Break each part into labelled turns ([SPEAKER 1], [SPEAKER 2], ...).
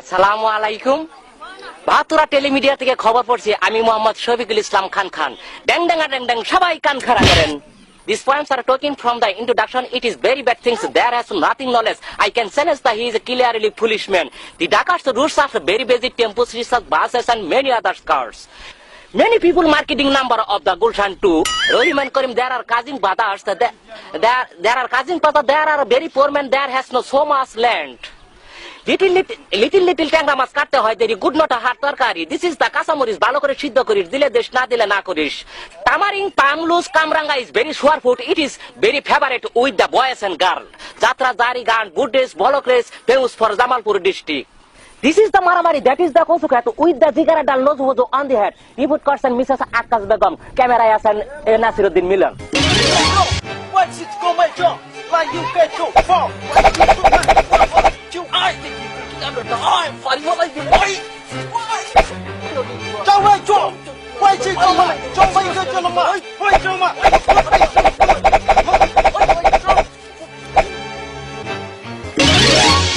[SPEAKER 1] আসসালামু আলাইকুম বাহাতুরা টেলিমিডিয়া থেকে খবর পড়ছি আমি মোহাম্মদ শফিকুল ইসলাম খান খান ড্যাং ড্যাঙ্গা ড্যাং ড্যাং সবাই কান খাড়া করেন These poems are talking from the introduction. It is very bad things. There has nothing knowledge. I can sense that he is clearly foolish man. The Dakar's routes are very basic tempos, research, buses, and many other cars. Many people marketing number of the Gulshan 2. Roliman Karim, there are cousin brothers. There, there, there are cousin brothers. There are very poor men. There has no so much land. Little little little ট্যাংরা মাছ কাটতে হয় দেরি good not হার তরকারি this is the কাঁচামরিচ ভালো করে সিদ্ধ করিস দিলে দেশ না দিলে না করিস তামারিং পাংলুস kamranga is very sour food it is very favourite with the boys and girl jatra jari gaan good dress block race famous for Jamalpur district This is the Maramari, that is the Kosukat, with the Zigara Dal Nozwozo on the head. Report person Mrs. Akas Begum, camera Yasan eh, Nasiruddin Milan.
[SPEAKER 2] What's it go my job? Like you get your phone. you can under the eye. Funny what I do. Why? Why? 张外壮，外籍张外，张外一个这了吗？外张嘛。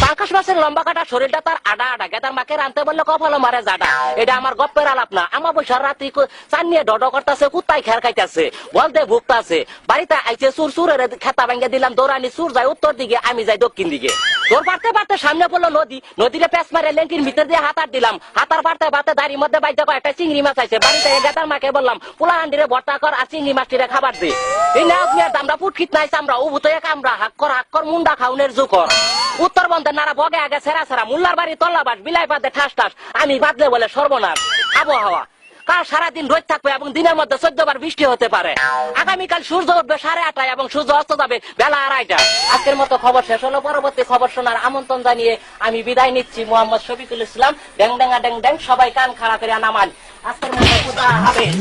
[SPEAKER 1] পাঙ্কাশ মাছের লম্বা কাটা শরীরটা তার আডা আডা gather মাকে রানতে বললে কপালো মারে জাডা এটা আমার গপ্পের আলাপ না আমার বৈশার রাত্রি কো- চান নিয়ে ডড করতেছে কুত্তায় খের খাইতেছে বলতে ভুগতাছে বাড়িতে আইছে সুর সুরের খেতা ভেঙে দিলাম দৌড়ানি সুর যায় উত্তর দিকে আমি যাই দক্ষিণ দিকে তোর পারতে পারতে সামনে পড়ল নদী। নদীরে পেঁচ মারে লেঙ্কির ভিতর দিয়ে হাতার দিলাম। হাতার পারতে পারতে দাঁড়ির মধ্যে বাইতে কয় একটা চিংড়ি মাছ আইছে বাড়িতে গেদার মাকে বললাম, পোলা হান্ডিরে ভর্তা কর আর চিংড়ি মাছটিরে খাবার দে। এই নায়ক নিয়ে দামরা ফুটকিত নাই আমরা উভুতে কামরা হাক কর হাক কর, মুন্ডা খাউনের জুকর উত্তরবঙ্গের নারা বগে আগে সেরা সেরা মুল্লার বাড়ি তল্লাবাস, বিলাই বাদে ঠাস ঠাস আমি বাদলে বলে সর্বনাশ। আবহাওয়া কাল সারাদিন রোদ থাকবে এবং দিনের মধ্যে চোদ্দ বার বৃষ্টি হতে পারে। আগামীকাল সূর্য উঠবে সাড়ে আটটায় এবং সূর্য অস্ত যাবে বেলা আড়াইটা। আজকের মতো খবর শেষ হলো। পরবর্তী খবর শোনার আমন্ত্রণ জানিয়ে আমি বিদায় নিচ্ছি মোহাম্মদ শফিকুল ইসলাম। ড্যাং ড্যাঙ্গা ড্যাং ড্যাং, সবাই কান খাড়া করে নামান। আজকের মতো হাফেজ